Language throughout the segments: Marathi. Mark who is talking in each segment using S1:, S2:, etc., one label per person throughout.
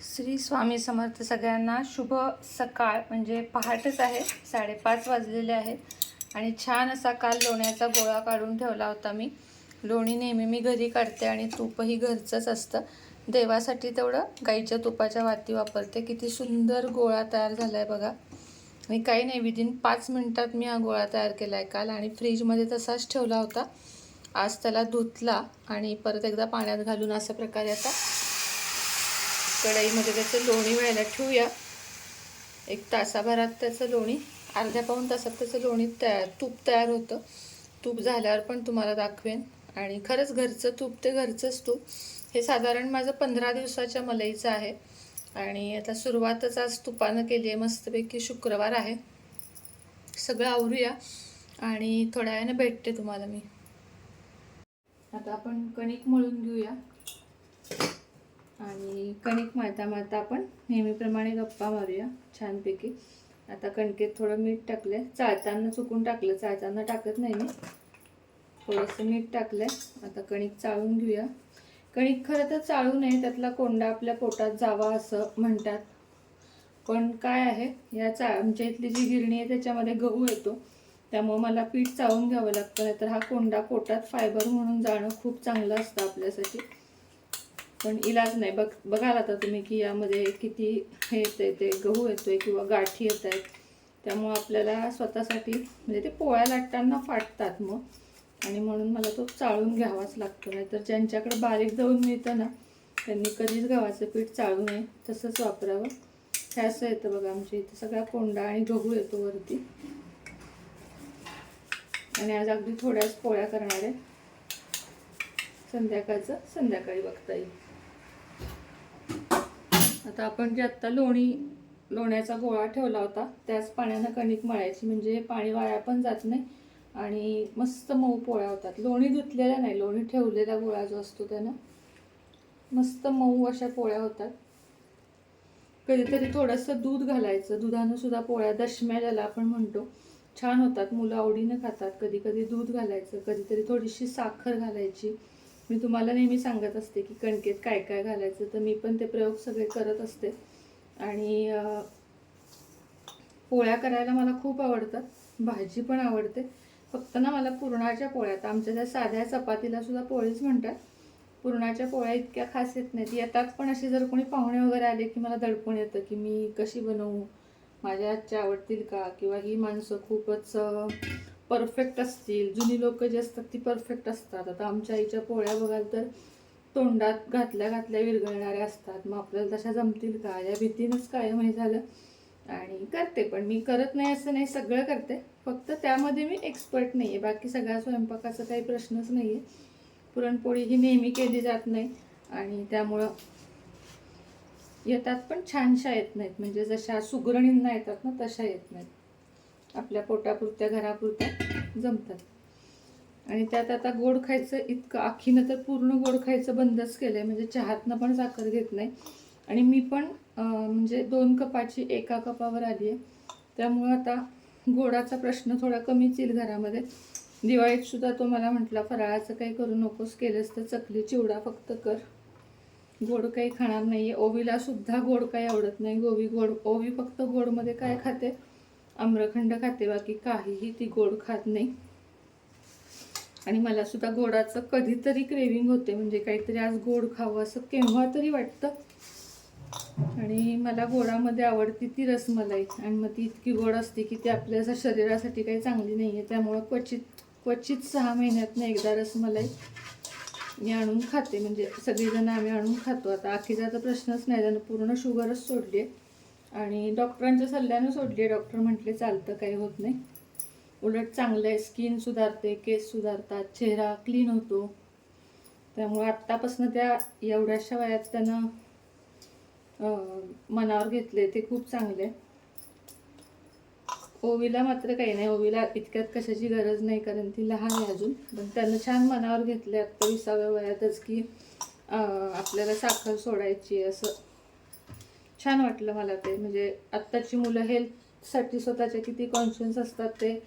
S1: श्री स्वामी समर्थ सगळ्यांना शुभ सकाळ. म्हणजे पहाटच आहे. साडेपाच वाजलेले आहेत. आणि छान असा काल लोण्याचा गोळा काढून ठेवला होता मी. लोणी नेहमी मी घरी काढते आणि तूपही घरचंच असतं. देवासाठी तेवढं गाईच्या तुपाच्या वाती वापरते. किती सुंदर गोळा तयार झाला आहे बघा. मी काही नाही विदिन पाच मिनटात मी हा गोळा तयार केला आहे काल. आणि फ्रीजमध्ये तसाच ठेवला होता. आज त्याला धुतला आणि परत एकदा पाण्यात घालून अशा प्रकारे आता कढईमध्ये त्याचं लोणी व्हायला ठेवूया. एक तासाभरात त्याचं लोणी अर्ध्या पाऊन तासात त्याचं लोणी तयार तूप तयार होतं. तूप झाल्यावर पण तुम्हाला दाखवेन. आणि खरंच घरचं तूप ते घरचंच तूप. हे साधारण माझं पंधरा दिवसाच्या मलईचं आहे. आणि आता सुरुवातच आज तुपानं केली आहे मस्तपैकी शुक्रवार आहे. सगळं आवरूया. आणि थोड्या वेळाने भेटते तुम्हाला मी. आता आपण कणिक मळून घेऊया. आणि कणिक मळता मळता आपण नेहमीप्रमाणे गप्पा मारूया छानपैकी. आता कणकेत थोडं मीठ टाकलं चाळताना चुकून टाकलं. चाळताना टाकत नाही मी. थोडंसं मीठ टाकलं आता कणिक चाळून घेऊया. कणिक खरं तर चाळू नये त्यातला कोंडा आपल्या पोटात जावा असं म्हणतात. पण काय आहे? या चा आमच्या इथली जी गिरणी आहे त्याच्यामध्ये गहू येतो. त्यामुळं मला पीठ चाळून घ्यावं लागतं. तर हा कोंडा पोटात फायबर म्हणून जाणं खूप चांगलं असतं आपल्यासाठी. पण इलाज नाही. बघ बघाल आता तुम्ही की यामध्ये किती हे येते ते गहू येतोय किंवा गाठी येत आहेत त्यामुळं आपल्याला स्वतःसाठी म्हणजे ते पोळ्या लाटताना फाटतात मग. आणि म्हणून मला तो चाळून घ्यावाच लागतो. नाही तर ज्यांच्याकडे बारीक दळून मिळतं ना त्यांनी कधीच गव्हाचं पीठ चाळू नये. तसंच वापरावं. हे असं येतं बघा आमच्या इथे. सगळा कोंडा आणि गहू येतो वरती. आणि आज अगदी थोड्याच पोळ्या करणार आहे. संध्याकाळचं संध्याकाळी बघता येईल. आता आपण जे आत्ता लोणी लोण्याचा गोळा ठेवला होता त्याच पाण्यानं कणिक मळायची. म्हणजे पाणी वाया पण जात नाही आणि मस्त मऊ पोळ्या होतात. लोणी धुतलेल्या नाही लोणी ठेवलेला गोळा जो असतो त्यानं. मस्त मऊ अशा पोळ्या होतात. कधीतरी थोडंसं दूध घालायचं. दुधानं सुद्धा पोळ्या दशम्या ज्याला आपण म्हणतो. छान होतात. मुलं आवडीनं खातात. कधी कधी दूध घालायचं. कधीतरी थोडीशी साखर घालायची. मी तुम्हाला नेहमी सांगत असते की कणकेत काय काय घालायचं तर मी पण ते प्रयोग सगळे करत असते. आणि पोळ्या करायला मला खूप आवडतात भाजी पण आवडते. फक्त ना मला पुरणाच्या पोळ्या तर आमच्या त्या साध्या चपातीला सुद्धा पोळीच म्हणतात पुरणाच्या पोळ्या इतक्या खास येत नाहीत. येतात पण असे जर कोणी पाहुणे वगैरे आले की मला दडपण येतं की मी कशी बनवू माझ्या आजच्या आवडतील का? किंवा ही माणसं खूपच परफेक्ट असतील. जुनी लोक जी असतात ती परफेक्ट असतात. आता आमच्या आईच्या पोळ्या बघाल तर तोंडात घातल्या घातल्या विरघळणाऱ्या असतात. मग आपल्याला तशा जमतील का? या भीतीनंच कायम हे झालं. आणि करते पण मी करत नाही असं नाही. सगळं करते. फक्त त्यामध्ये मी एक्सपर्ट नाही आहे बाकी सगळ्या स्वयंपाकाचा काही प्रश्नच नाही आहे पुरणपोळी ही नेहमी केली जात नाही. आणि त्यामुळं येतात पण छानशा येत नाहीत. म्हणजे जशा सुगरणींना येतात ना तशा येत नाहीत. आपल्या पोटापुरत्या घरापुरत्या जमतात. आणि त्यात आता गोड खायचं इतकं आखीनं तर पूर्ण गोड खायचं बंदच केलं आहे म्हणजे चहातनं पण साखर घेत नाही. आणि मी पण म्हणजे दोन कपाची एका कपावर आली आहे त्यामुळं आता गोडाचा प्रश्न थोडा कमीच येईल घरामध्ये. दिवाळीत सुद्धा तो मला म्हटला फराळाचं काही करू नकोस केलंस तर चकली चिवडा फक्त कर. गोड काही खाणार नाही आहे ओवीला सुद्धा गोड काही आवडत नाही. गोवी गोड ओवी फक्त गोडमध्ये काय खाते? आम्रखंड खाते बाकी काहीही ती गोड खात नाही. आणि मला सुद्धा गोडाचं कधीतरी क्रेविंग होते म्हणजे काहीतरी आज गोड खावं असं केव्हा तरी वाटतं. आणि मला गोडामध्ये आवडती ती रसमलाई. आणि मग ती इतकी गोड असते की ती आपल्या असं शरीरासाठी काही चांगली नाही आहे त्यामुळं क्वचित क्वचित सहा महिन्यातनं एकदा रसमलाई मी आणून खाते. म्हणजे सगळीजणं आम्ही आणून खातो. आता आखीचा तर प्रश्नच नाही. त्यानं पूर्ण शुगरच सोडली आहे. आणि डॉक्टरांच्या सल्ल्यानं सोडली. आहे डॉक्टर म्हटले चालतं काही होत नाही. उलट चांगलं आहे स्किन सुधारते केस सुधारतात चेहरा क्लीन होतो. त्यामुळे आत्तापासून त्या एवढ्याशा वयात त्यानं मनावर घेतले ते खूप चांगले ओवीला मात्र काही नाही. ओवीला इतक्यात कशाची गरज नाही कारण ती लहान आहे अजून. पण त्यानं छान मनावर घेतले आत्ता विसाव्या वयातच की आपल्याला साखर सोडायची आहे असं छान वाटलं मला ते. म्हणजे आत्ताची मुलं हेल्थसाठी स्वतःच्या किती कॉन्शियस असतात ते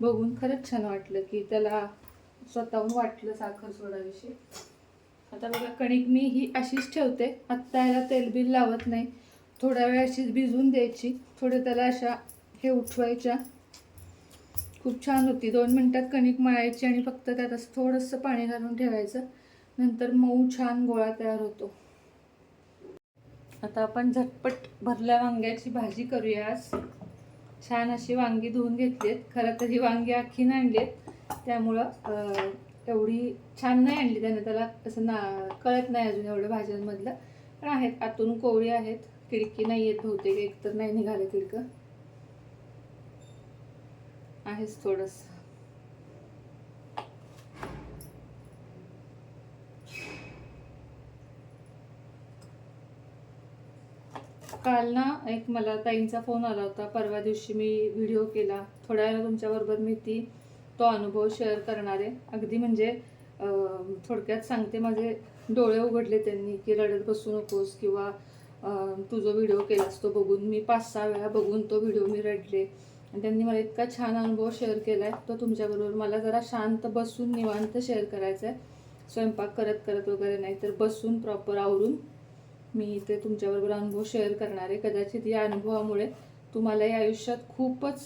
S1: बघून खरंच छान वाटलं की त्याला स्वतःहून वाटलं साखर सोडाविषयी. आता बघा कणिक मी ही अशीच ठेवते. आत्ता याला तेलबिल लावत नाही. थोड्या वेळ अशीच भिजून द्यायची. थोडं त्याला अशा हे उठवायच्या. खूप छान होती. दोन मिनटात कणिक मळायची आणि फक्त त्यात असं थोडंसं पाणी घालून ठेवायचं. नंतर मऊ छान गोळा तयार होतो. आता आपण झटपट भरल्या वांग्याची भाजी करूया आज छान अशी वांगी धुवून घेतलीत. खरं तर ही वांगी आणली आणलीत. त्यामुळं एवढी छान नाही आणली त्याने. त्याला असं ना कळत नाही अजून एवढं भाज्यांमधलं. पण आहेत आतून कोवळी आहेत. खिडकी नाही आहेत बहुतेक. एक तर नाही निघालं किडकं. आहेच थोडंसं. काल ना एक मला ताईंचा फोन आला होता. परवा दिवशी मी व्हिडिओ केला. थोड्या वेळा तुमच्याबरोबर मी ती तो अनुभव शेअर करणार आहे. अगदी म्हणजे थोडक्यात सांगते माझे डोळे उघडले त्यांनी की रडत बसू नकोस किंवा तुझा तू जो व्हिडिओ केलास तो बघून मी पाच सहा वेळा बघून तो व्हिडिओ मी रडले. आणि त्यांनी मला इतका छान अनुभव शेअर केला आहे तो तुमच्याबरोबर मला जरा शांत बसून निवांत शेअर करायचा आहे स्वयंपाक करत करत वगैरे नाही तर बसून प्रॉपर आवरून मी इथे तुमच्याबरोबर अनुभव शेअर करणार आहे. कदाचित या अनुभवामुळे तुम्हाला या आयुष्यात खूपच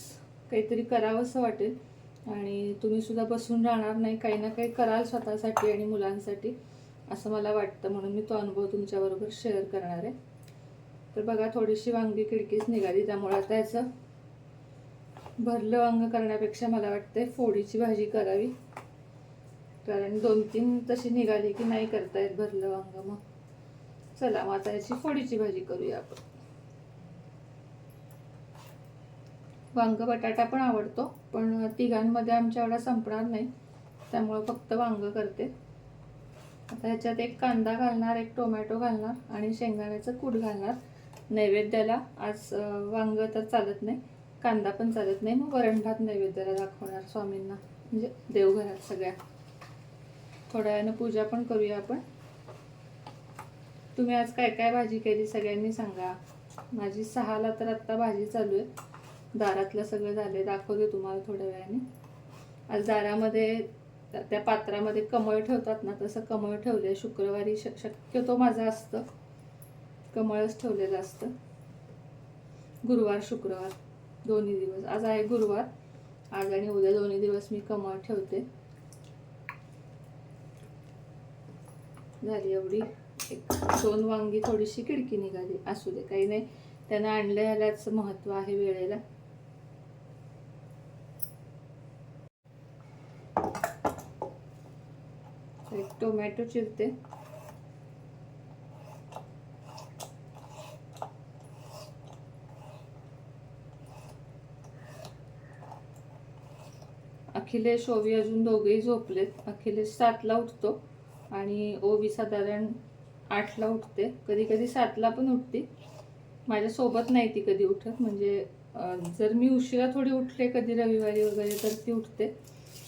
S1: काहीतरी करावंसं वाटेल. आणि तुम्ही सुद्धा बसून राहणार नाही. काही ना काही कराल स्वतःसाठी आणि मुलांसाठी असं मला वाटतं. म्हणून मी तो अनुभव तुमच्याबरोबर शेअर करणार आहे. तर बघा थोडीशी वांगी खिडकीच निघाली. त्यामुळे आता याचं भरलं वांग करण्यापेक्षा मला वाटतंय फोडीची भाजी करावी. कारण दोन तीन तशी निघाली की नाही करता येत भरलं वांग मग. चला मग आता याची फोडीची भाजी करूया आपण. वांग बटाटा पण आवडतो पण तिघांमध्ये आमच्या एवढा संपणार नाही त्यामुळं फक्त वांग करते. आता ह्याच्यात एक कांदा घालणार एक टोमॅटो घालणार आणि शेंगदाण्याचं कूट घालणार. नैवेद्याला आज वांग तर चालत नाही कांदा पण चालत नाही मग वरण भात नैवेद्याला दाखवणार स्वामींना म्हणजे देवघरात सगळ्या. थोड्या वेळानं पूजा पण करूया आपण. तुम्ही आज काय काय भाजी केली सगळ्यांनी सांगा. माझी सहाला तर आत्ता भाजी चालू आहे. दारातलं सगळं झालं दाखवते तुम्हाला थोड्या वेळाने. आज दारामध्ये त्या- पात्रामध्ये कमळ ठेवतात ना तसं कमळ ठेवले शुक्रवारी श शक्यतो माझं असतं. कमळच ठेवलेलं असतं. गुरुवार शुक्रवार दोन्ही दिवस. आज आहे गुरुवार. आज आणि उद्या दोन्ही दिवस मी कमळ ठेवते. झाली एवढी. एक दोन वांगी थोडीशी खिडकी निघाली. असू दे काही नाही. त्यानं आणलं ह्यालाच महत्त्व आहे वेळेला. एक टोमॅटो चिरते. अखिलेश ओवी अजून दोघेही झोपलेत. अखिलेश सातला उठतो आणि ओवी साधारण आठला उठते. कधी कधी सातला पण उठते. माझ्यासोबत नाही ती कधी उठत. म्हणजे जर मी उशिरा थोडी उठले कधी रविवारी वगैरे तर ती उठते.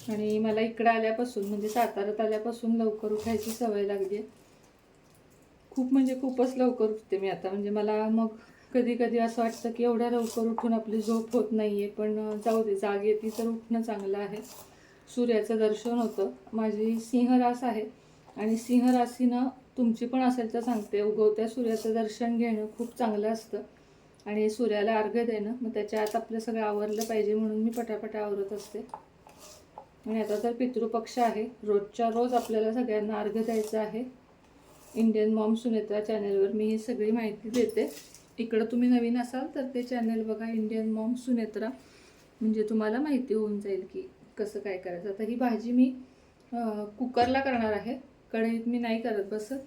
S1: आणि मला इकडं आल्यापासून म्हणजे सातारात आल्यापासून लवकर उठायची सवय लागली आहे. खूप म्हणजे खूपच लवकर उठते मी आता. म्हणजे मला मग कधी कधी असं वाटतं की एवढ्या लवकर उठून आपली झोप होत नाही आहे पण जाऊ दे जाग येते तर उठणं चांगलं आहे. सूर्याचं दर्शन होतं. माझी सिंहरास आहे. आणि सिंहरासीनं तुमची पण असेल तर सांगते. उगवत्या सूर्याचं दर्शन घेणं खूप चांगलं असतं. आणि सूर्याला अर्घ्य देणं मग त्याच्या आत आपलं सगळं आवरलं पाहिजे म्हणून मी पटापट आवरत असते. आणि आता तर पितृपक्ष आहे. रोजच्या रोज आपल्याला सगळ्यांना अर्घ्य द्यायचं आहे. इंडियन मॉम सुनेत्रा चॅनेलवर मी ही सगळी माहिती देते. इकडं तुम्ही नवीन असाल तर ते चॅनेल बघा इंडियन मॉम सुनेत्रा. म्हणजे तुम्हाला माहिती होऊन जाईल की कसं काय करायचं. आता ही भाजी मी कुकरला करणार आहे. कढईत मी नाही करत बसत.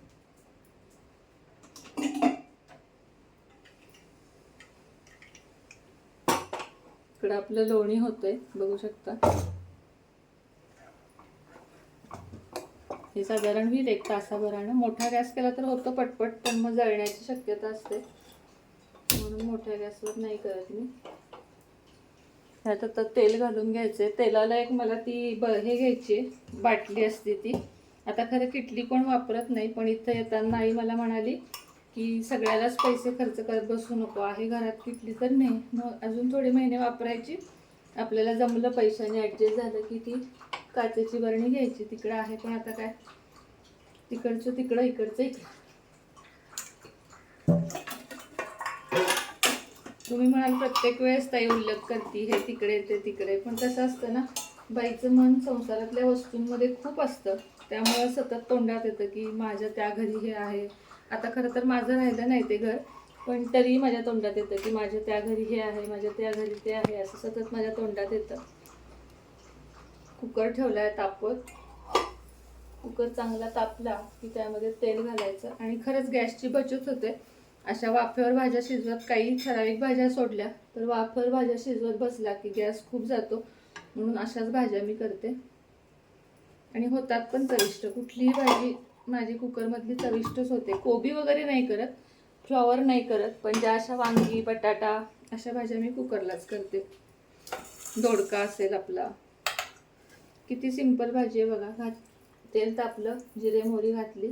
S1: इकडं आपलं लोणी होतंय बघू शकता. हे साधारण होईल एक तासाभरानं. मोठा गॅस केला तर होतं पटपट पण मग जळण्याची शक्यता असते. म्हणून मोठ्या गॅसवर नाही करत मी. ह्यात आता तेल घालून घ्यायचंय. तेलाला एक मला ती ब हे घ्यायची आहे, बाटली असते ती. आता खरं किटली कोण वापरत नाही पण इथं येताना आई मला म्हणाली की सगळ्यालाच पैसे खर्च करत बसू नको आहे घरात किटली तर नाही. मग अजून थोडे महिने वापरायची. आपल्याला जमलं पैशाने ॲडजस्ट झालं की ती काचेची बरणी घ्यायची तिकडं आहे पण आता काय? तिकडचं तिकडं इकडचं इकडं. तुम्ही म्हणाल प्रत्येक वेळेस ताई उल्लेख करते हे तिकडे ते तिकडे पण कसं असतं ना बाईचं मन संसारातल्या वस्तूंमध्ये खूप असतं. त्यामुळं सतत तोंडात येतं की माझ्या त्या घरी हे आहे. आता खरं तर माझं राहिलं नाही ते घर पण तरी माझ्या तोंडात येतं की माझ्या त्या घरी हे आहे माझ्या त्या घरी ते आहे असं सतत माझ्या तोंडात येतं. कुकर ठेवला आहे तापत. कुकर चांगला तापला की त्यामध्ये तेल घालायचं आणि खरंच गॅसची बचत होते. अशा वाफेवर भाज्या शिजवत काही ठराविक भाज्या सोडल्या तर वाफेवर भाज्या शिजवत बसला की गॅस खूप जातो. म्हणून अशाच भाज्या मी करते. आणि होतात पण चविष्ट. कुठलीही भाजी माझी कुकरमधली चविष्टच होते. कोबी वगैरे नाही करत फ्लॉवर नाही करत पण ज्या अशा वांगी बटाटा अशा भाज्या मी कुकरलाच करते. दोडका असेल आपला. किती सिंपल भाजी आहे बघा. घात तेल तापलं जिरे मोहरी घातली.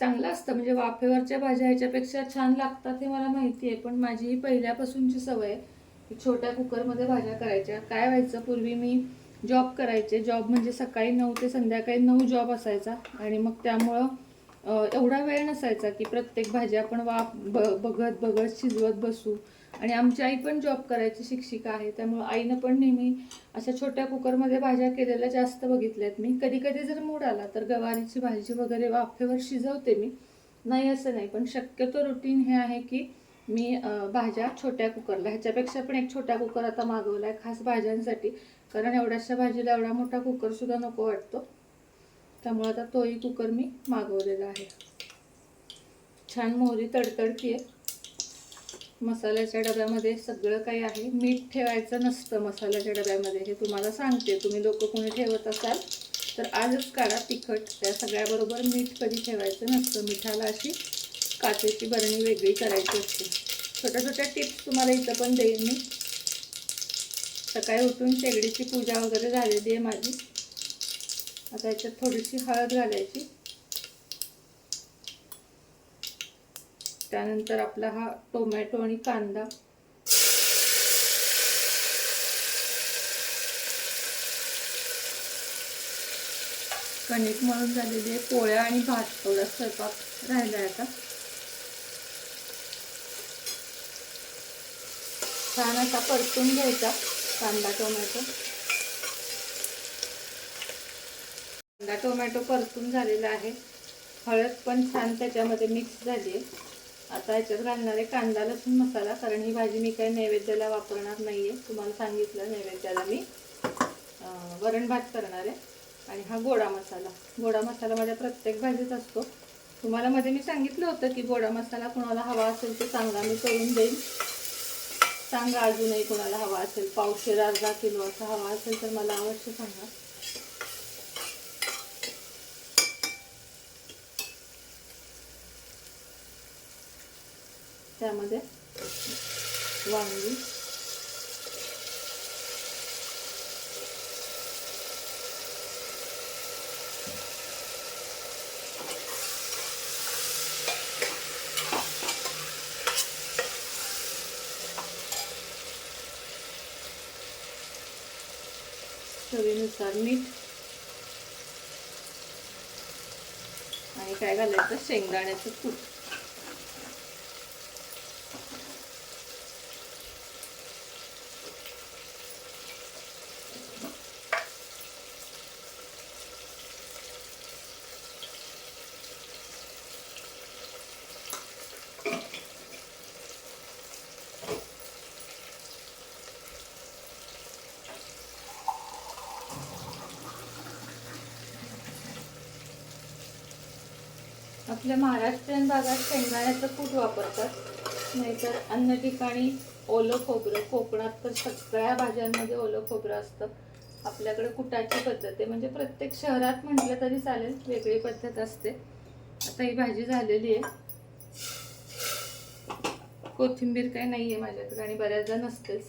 S1: चांगलं असतं. म्हणजे वाफेवरच्या भाज्या ह्याच्यापेक्षा छान लागतात हे मला माहिती आहे. पण माझी ही पहिल्यापासूनची सवय आहे. छोट्या कुकरमध्ये भाज्या करायच्या. काय व्हायचं? पूर्वी मी जॉब करायचे. जॉब म्हणजे सकाळी नऊ ते संध्याकाळी नऊ जॉब असायचा. आणि मग त्यामुळं एवढा वेळ नसायचा की प्रत्येक भाजी आपण वाफ ब बघत बघत शिजवत बसू. आणि आमची आई पण जॉब करायची शिक्षिका आहे. त्यामुळं आईनं पण नेहमी अशा छोट्या कुकरमध्ये भाज्या केलेल्या जास्त बघितल्यात मी. कधी कधी जर मूड आला तर गवारीची भाजी वगैरे वाफेवर शिजवते मी. नाही असं नाही पण शक्यतो रुटीन हे आहे की मी भाज्या छोट्या कुकरला ह्याच्यापेक्षा पण एक छोट्या कुकर आता मागवला आहे खास भाज्यांसाठी. कारण एवढ्याशा भाजीला एवढा मोठा कुकरसुद्धा नको वाटतो. त्यामुळे आता तोही कुकर मी मागवलेला आहे. छान मोहरी तडतडती आहे मसाल्याच्या डब्यामध्ये सगळं काही आहे. मीठ ठेवायचं नसतं मसाल्याच्या डब्यामध्ये. हे तुम्हाला सांगते. तुम्ही लोक कोणी ठेवत असाल तर आजच काढा तिखट. त्या सगळ्याबरोबर मीठ कधी ठेवायचं नसतं. मिठाला अशी काचेची बरणी वेगळी करायची असते. छोट्या छोट्या टिप्स तुम्हाला इथं पण देईन मी. सकाळी उठून शेगडीची पूजा वगैरे झालेली आहे माझी. आता याच्यात थोडीशी हळद घालायची. त्यानंतर आपला हा टोमॅटो आणि कांदा. कणिक मळून झालेली आहे पोळ्या आणि भात थोडा स्वयंपाक राहिला आहे आता. छान असा परतून घ्यायचा कांदा टोमॅटो. कांदा टोमॅटो परतून झालेला आहे. हळद पण छान त्याच्यामध्ये मिक्स झाली आहे. आता याच्यात घालणारे कांदा लसूण मसाला कारण ही भाजी मी काही नैवेद्याला वापरणार नाही आहे तुम्हाला सांगितलं नैवेद्याला मी. वरण भात करणार आहे. आणि हा गोडा मसाला. गोडा मसाला माझ्या प्रत्येक भाजीत असतो. तुम्हाला मध्ये मी सांगितलं होतं की गोडा मसाला कोणाला हवा असेल तर चांगला मी करून देईन. सांगा अजूनही कोणाला हवा असेल. पावशेर अर्धा किलो असा हवा असेल तर मला अवश्य सांगा. त्यामध्ये वांगी. चवीनुसार मीठ. आणि काय घालायचं? शेंगदाण्याचं कूट. आपल्या महाराष्ट्रीयन भागात शेंगदाण्याचं कूट वापरतात. नाहीतर अन्य ठिकाणी ओलं खोबरं कोकणात तर सगळ्या भाज्यांमध्ये ओलं खोबरं असतं. आपल्याकडे कुटाची पद्धत आहे. म्हणजे प्रत्येक शहरात म्हटलं तरी चालेल वेगळी पद्धत असते. आता ही भाजी झालेली आहे. कोथिंबीर काही नाही आहे माझ्याकडे आणि बऱ्याचदा नसतेच.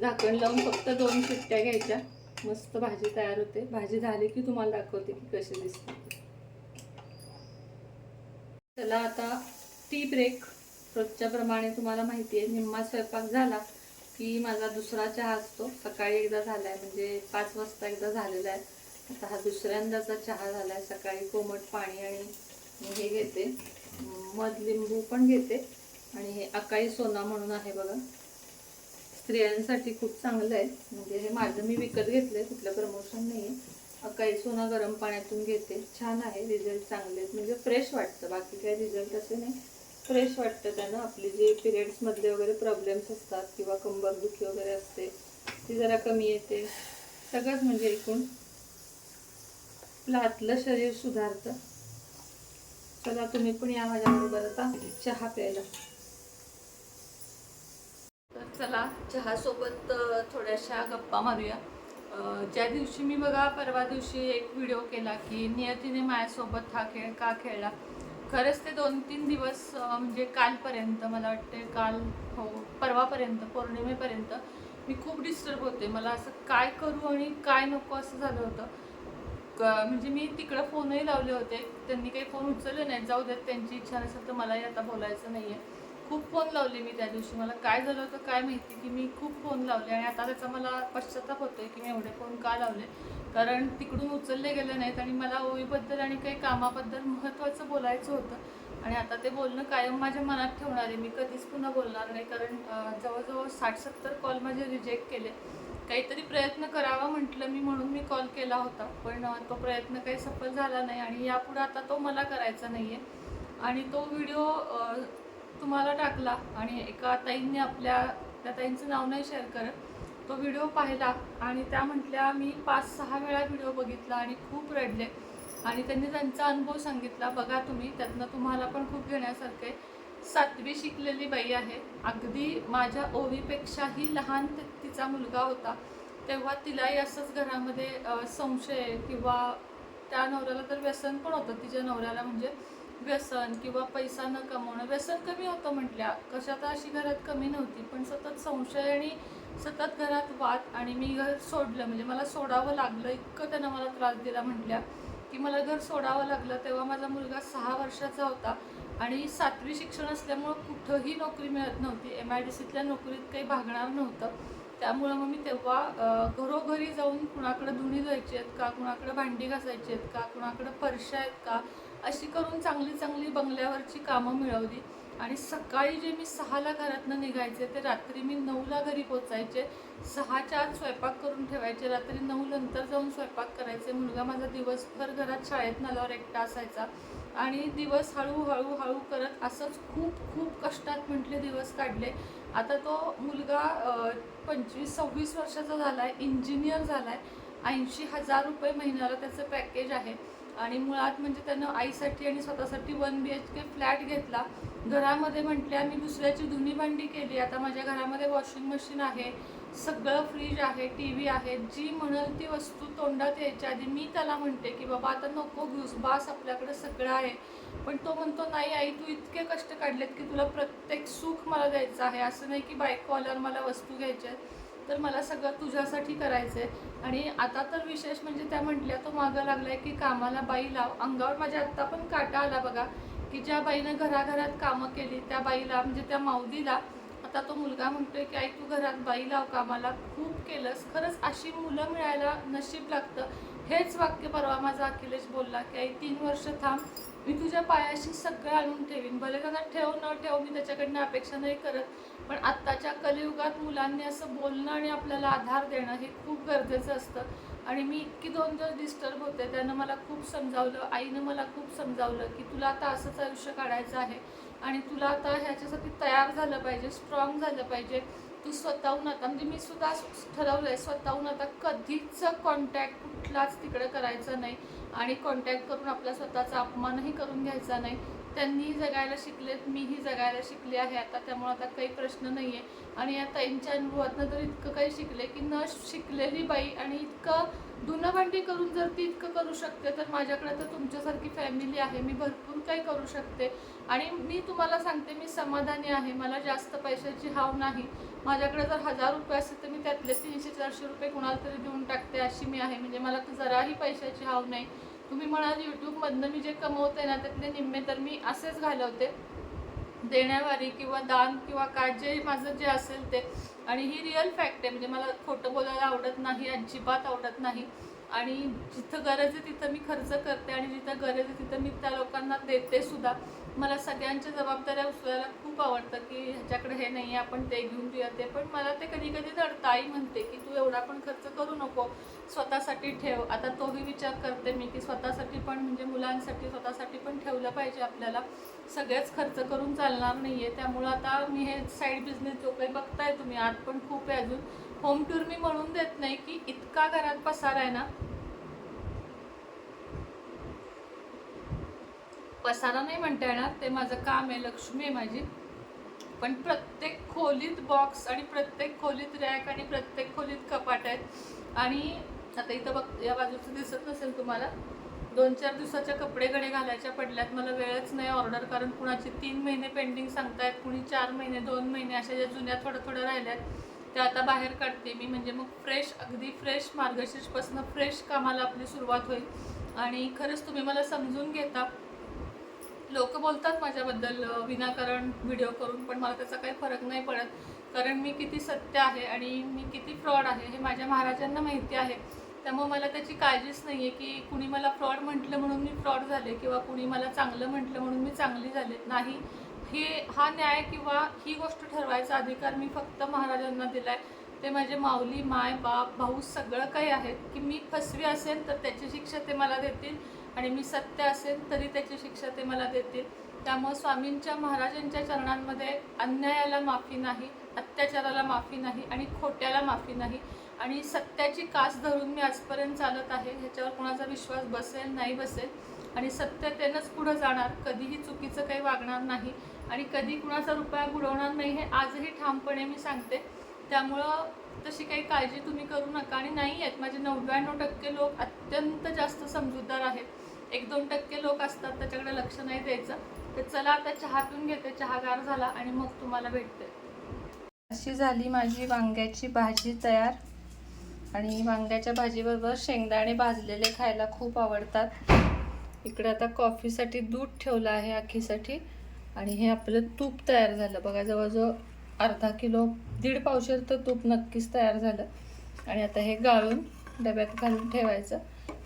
S1: झाकण लावून फक्त दोन शिट्ट्या घ्यायच्या. मस्त भाजी तयार होते. भाजी झाली की तुम्हाला दाखवते की कशी दिसते. चला आता टी ब्रेक रोजच्या प्रमाणे तुम्हाला माहिती आहे निम्मा स्वयंपाक झाला की माझा दुसरा चहा असतो. सकाळी एकदा झाला आहे म्हणजे पाच वाजता एकदा झालेला आहे. आता हा दुसऱ्यांदाचा चहा झाला आहे सकाळी कोमट पाणी आणि हे घेते. मध लिंबू पण घेते. आणि हे अकाई सोना म्हणून आहे बघा. स्त्रियांसाठी खूप चांगलं आहे. म्हणजे हे माझं मी विकत घेतलं आहे कुठलं प्रमोशन नाही आहे अकाई सोना गरम पाण्यातून घेते. छान आहे रिझल्ट चांगले आहेत. म्हणजे फ्रेश वाटतं. बाकी काही रिझल्ट असे नाही. फ्रेश वाटतं त्यानं. आपले जे पिरियड्समधले वगैरे प्रॉब्लेम्स असतात किंवा कंबरदुखी वगैरे असते ती जरा कमी येते. सगळंच म्हणजे एकूण आपलं आतलं शरीर सुधारतं. चला तुम्ही पण या माझ्याबरोबर आता चहा प्यायला. तर चला चहासोबत थोड्याशा गप्पा मारूया. ज्या दिवशी मी बघा परवा दिवशी एक व्हिडिओ केला की नियतीने माझ्यासोबत हा खेळ का खेळला? खरंच ते दोन तीन दिवस म्हणजे कालपर्यंत मला वाटते काल हो परवापर्यंत पौर्णिमेपर्यंत मी खूप डिस्टर्ब होते. मला असं काय करू आणि काय नको असं झालं होतं. क- म्हणजे मी तिकडं फोनही लावले होते. त्यांनी काही फोन उचलले नाही जाऊ देत त्यांची इच्छा नसेल तर मलाही आता बोलायचं नाही आहे खूप फोन लावले मी त्या दिवशी. मला काय झालं होतं काय माहिती की मी खूप फोन लावले आणि आता त्याचा मला पश्चाताप होतो आहे की मी एवढे फोन का लावले? कारण तिकडून उचलले गेले नाहीत आणि मला ओळीबद्दल आणि काही कामाबद्दल महत्त्वाचं बोलायचं होतं. आणि आता ते बोलणं कायम माझ्या मनात ठेवणार आहे. मी कधीच पुन्हा बोलणार नाही कारण जवळजवळ साठ सत्तर कॉल माझे रिजेक्ट केले. काहीतरी प्रयत्न करावा म्हटलं मी म्हणून मी कॉल केला होता पण तो प्रयत्न काही सफल झाला नाही आणि यापुढे आता तो मला करायचा नाही आहे आणि तो व्हिडिओ तुम्हाला टाकला आणि एका ताईंनी आपल्या त्या ताईंचं नाव नाही शेअर करत तो व्हिडिओ पाहिला आणि त्या म्हटल्या मी पाच सहा वेळा व्हिडिओ बघितला आणि खूप रडले. आणि त्यांनी त्यांचा अनुभव सांगितला बघा तुम्ही त्यातनं तुम्हाला पण खूप घेण्यासारखे सातवी शिकलेली बाई आहे. अगदी माझ्या ओवीपेक्षाही लहान तिचा मुलगा होता. तेव्हा तिलाही असंच घरामध्ये संशय किंवा त्या नवऱ्याला तर व्यसन पण होतं तिच्या नवऱ्याला म्हणजे. व्यसन किंवा पैसा न कमवणं. व्यसन कमी होतं म्हटल्या. कशात अशी घरात कमी नव्हती पण सतत संशय आणि सतत घरात वाद आणि मी घर सोडलं. म्हणजे मला सोडावं लागलं इतकं त्यानं मला त्रास दिला म्हटल्या. की मला घर सोडावं लागलं तेव्हा माझा मुलगा सहा वर्षाचा होता आणि सातवी शिक्षण असल्यामुळं कुठंही नोकरी मिळत नव्हती. एम आय डी सीतल्या नोकरीत काही भागणार नव्हतं. त्यामुळं मग मी तेव्हा घरोघरी जाऊन कुणाकडे धुणी धुवायची आहेत का कुणाकडे भांडी घासायची आहेत का कुणाकडे फरशा आहेत का अशी करून चांगली चांगली बंगल्यावरची कामं मिळवली. आणि सकाळी जे मी सहाला घरातनं निघायचे ते रात्री मी नऊला घरी पोचायचे. सहाच्या आत स्वयंपाक करून ठेवायचे. रात्री नऊ नंतर जाऊन स्वयंपाक करायचे. मुलगा माझा दिवसभर घरात शाळेत नाल्यावर एकटा असायचा. आणि दिवस हळूहळू हळू करत असंच खूप खूप कष्टात म्हटले दिवस काढले. आता तो मुलगा पंचवीस सव्वीस वर्षाचा झाला आहे इंजिनियर झाला आहे ऐंशी हजार रुपये महिन्याला त्याचं पॅकेज आहे. आणि मुळात म्हणजे त्यानं आईसाठी आणि स्वतःसाठी one B H K flat घेतला. घरामध्ये म्हटल्या मी दुसऱ्याची धुनी भांडी केली. आता माझ्या घरामध्ये वॉशिंग मशीन आहे. सगळं फ्रीज आहे टी व्ही आहे जी म्हणल ती वस्तू तोंडात यायच्या आधी मी त्याला म्हणते की बाबा आता नको घेऊस बास आपल्याकडे सगळं आहे. पण तो म्हणतो नाही आई तू इतके कष्ट काढलेत की तुला प्रत्येक सुख मला द्यायचं आहे. असं नाही की बायको मला वस्तू घ्यायच्या आहेत तर मला सगळं तुझ्यासाठी करायचं आहे आणि आता तर विशेष म्हणजे त्या म्हटल्या तो मागं लागला आहे की कामाला बाई लाव. अंगावर माझ्या आत्ता पण काटा आला बघा की ज्या बाईनं घराघरात कामं केली त्या बाईला म्हणजे त्या माऊदीला आता तो मुलगा म्हणतोय की आई तू घरात बाई लाव कामाला खूप केलंस. खरंच अशी मुलं मिळायला नशीब लागतं. हेच वाक्य परवा माझा अखिलेश बोलला की आई तीन वर्ष थांब. मी तुझ्या पायाशी सगळं आणून ठेवीन. भले त्यांना ठेव न ठेव मी त्याच्याकडनं अपेक्षा नाही करत. पण आत्ताच्या कलियुगात मुलांनी असं बोलणं आणि आपल्याला आधार देणं हे खूप गरजेचं असतं. आणि मी इतकी दोन दिवस डिस्टर्ब होते. त्यानं मला खूप समजावलं. आईनं मला खूप समजावलं की तुला आता असंच आयुष्य काढायचं आहे. आणि तुला आता ह्याच्यासाठी तयार झालं पाहिजे स्ट्रॉंग झालं पाहिजे. तू स्वतःहून आता म्हणजे मी सुद्धा ठरवलं आहे स्वतःहून आता कधीच कॉन्टॅक्ट कुठलाच तिकडे करायचा नाही. आणि कॉन्टॅक्ट करून आपला स्वतःचा अपमानही करून घ्यायचा नाही. त्यांनीही जगायला शिकलेत मीही जगायला शिकले आहे. आता त्यामुळे आता काही प्रश्न नाही आहे आणि या ताईंच्या अनुभवातनं तर इतकं काही शिकले की न शिकलेली बाई आणि इतकं धुणं भांडी करून जर ती इतकं करू शकते तर माझ्याकडे तर तुमच्यासारखी फॅमिली आहे. मी भरपूर काही करू शकते. आणि मी तुम्हाला सांगते मी समाधानी आहे. मला जास्त पैशाची हाव नाही. माझ्याकडे जर हजार रुपये असतील तर मी त्यातले तीनशे चारशे रुपये कुणाला तरी देऊन टाकते अशी मी आहे. म्हणजे मला तर जराही पैशाची हाव नाही. तुम्ही म्हणाल यूट्यूबमधनं मी जे कमवते ना त्यातले निम्मे तर मी असेच घालवते. देण्यावारी किंवा दान किंवा काय जे माझं जे असेल ते. आणि ही रिअल फॅक्ट आहे. म्हणजे मला खोटं बोलायला आवडत नाही अजिबात आवडत नाही. आणि जिथं गरज आहे तिथं मी खर्च करते आणि जिथं गरज आहे तिथं मी त्या लोकांना देते सुद्धा. मला सगळ्यांच्या जबाबदाऱ्या उचलायला खूप आवडतं की ह्याच्याकडे हे नाही आहे आपण ते घेऊन देऊया ते. पण मला ते कधी कधी नडतं आई म्हणते की तू एवढा पण खर्च करू नको स्वतःसाठी ठेव. आता तोही विचार करते मी की स्वतःसाठी पण म्हणजे मुलांसाठी स्वतःसाठी पण ठेवलं पाहिजे आपल्याला. सगळेच खर्च करून चालणार नाही आहे त्यामुळं आता मी हे साईड बिझनेस जो काही बघताय तुम्ही आत पण खूप आहे अजून. होम टूर मी म्हणून देत नाही की इतका घरात पसार आहे ना. पसारा नाही म्हणता येणार ते माझं काम आहे लक्ष्मी आहे माझी. पण प्रत्येक खोलीत बॉक्स आणि प्रत्येक खोलीत रॅक आणि प्रत्येक खोलीत कपाट आहेत. आणि आता इथं बघ या बाजूचं दिसत नसेल तुम्हाला दोन चार दिवसाच्या कपडे गडे घालायच्या पडल्यात मला वेळच नाही ऑर्डर कारण कुणाचे तीन महिने पेंडिंग सांगतायत कुणी चार महिने दोन महिने अशा ज्या जुन्या थोड्या थोड्या राहिल्यात. त्या आता बाहेर काढते मी. म्हणजे मग फ्रेश अगदी फ्रेश मार्गशीर्षपासून फ्रेश कामाला आपली सुरुवात होईल. आणि खरंच तुम्ही मला समजून घेता. लोक बोलतात माझ्याबद्दल विनाकारण व्हिडिओ करून पण मला त्याचा काही फरक नाही पडत. कारण मी किती सत्य आहे आणि मी किती फ्रॉड आहे हे माझ्या महाराजांना माहिती आहे. त्यामुळे मला त्याची काळजीच नाही आहे की कुणी मला फ्रॉड म्हटलं म्हणून मी फ्रॉड झाले किंवा कुणी मला चांगलं म्हटलं म्हणून मी चांगली झाले. नाही. हे हा न्याय किंवा ही गोष्ट ठरवायचा अधिकार मी फक्त महाराजांना दिलाय. ते माझे माऊली माय बाप भाऊ सगळं काही आहेत की मी फसवी असेल तर त्याची शिक्षा ते मला देतील आणि मी सत्य असेल तरी त्याची शिक्षा ते मला देतील. त्यामुळं स्वामींच्या महाराजांच्या चरणांमध्ये अन्यायाला माफी नाही अत्याचाराला माफी नाही आणि खोट्याला माफी नाही. आणि सत्याची कास धरून मी आजपर्यंत चालत आहे ह्याच्यावर कोणाचा विश्वास बसेल नाही बसेल. आणि सत्यतेनंच पुढं जाणार कधीही चुकीचं काही वागणार नाही. आणि कधी कुणाचा रुपया बुडवणार नाही हे आजही ठामपणे मी सांगते. त्यामुळं तशी काही काळजी तुम्ही करू नका आणि नाही आहेत. माझे नव्याण्णव टक्के लोक अत्यंत जास्त समजूतदार आहेत. एक दोन टक्के लोक असतात त्याच्याकडे लक्ष नाही द्यायचं. तर चला आता चहा पिऊन घेते. चहा गार झाला आणि मग तुम्हाला भेटते. अशी झाली माझी वांग्याची भाजी तयार. आणि वांग्याच्या भाजीबरोबर शेंगदाणे भाजलेले खायला खूप आवडतात. इकडे आता कॉफीसाठी दूध ठेवलं आहे आखीसाठी. आणि हे आपलं तूप तयार झालं. बघा जवळजवळ अर्धा किलो दीड पावशेर तर तूप नक्कीच तयार झालं. आणि आता हे गाळून डब्यात घालून ठेवायचं.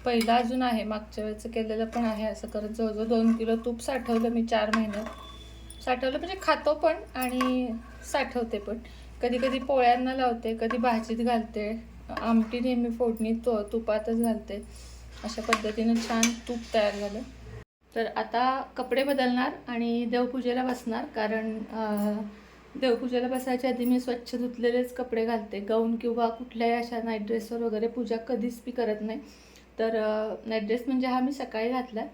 S1: पहिलं अजून आहे मागच्या वेळेचं केलेलं पण आहे असं करत जवळजवळ दोन किलो तूप साठवलं मी चार महिन्यात साठवलं म्हणजे खातो पण आणि साठवते पण. कधी कधी पोळ्यांना लावते कधी भाजीत घालते. आमटी नेहमी फोडणी तो तुपातच घालते. अशा पद्धतीनं छान तूप तयार झालं. तर आता कपडे बदलणार आणि देवपूजेला बसणार कारण देवपूजेला बसायच्या आधी मी स्वच्छ धुतलेलेच कपडे घालते. गाऊन किंवा कुठल्याही अशा नाईट ड्रेसवर वगैरे पूजा कधीच मी करत नाही. तर नाईट ड्रेस म्हणजे हा मी सकाळी घातला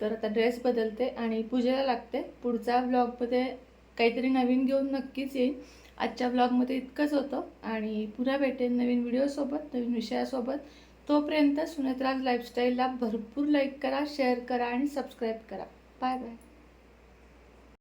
S1: तर आता ड्रेस बदलते आणि पूजेला लागते. पुढच्या ब्लॉगमध्ये काहीतरी नवीन घेऊन नक्कीच येईन. आजच्या ब्लॉगमध्ये इतकंच होतं. आणि पुन्हा भेटेन नवीन व्हिडिओसोबत नवीन विषयासोबत. तोपर्यंत सुनेत्राज लाईफस्टाईलला भरपूर लाईक करा शेअर करा आणि सबस्क्राईब करा. Bye bye